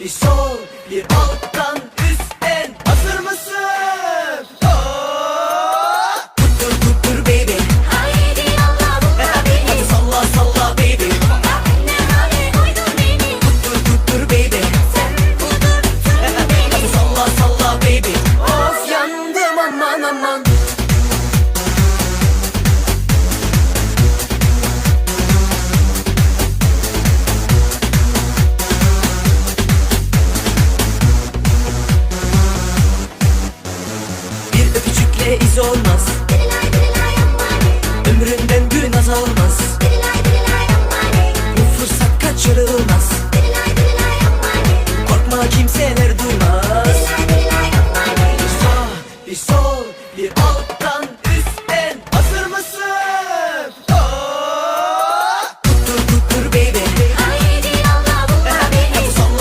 bir sol bir alttan üstten. Hazır mısın? Oh! Tuttur tuttur baby. Haydi Allah bunlar beni Hadi salla salla baby. Bak ne hale koydun beni. Tuttur tuttur baby. Sen kudurttun beni Hadi salla salla baby. Of yandım aman aman. kimseye iz olmaz. Ömründen bir naz almaz Bu fırsat kaçırılmaz. Korkma kimseler duymaz. Bir sağ, bir sol, bir alt.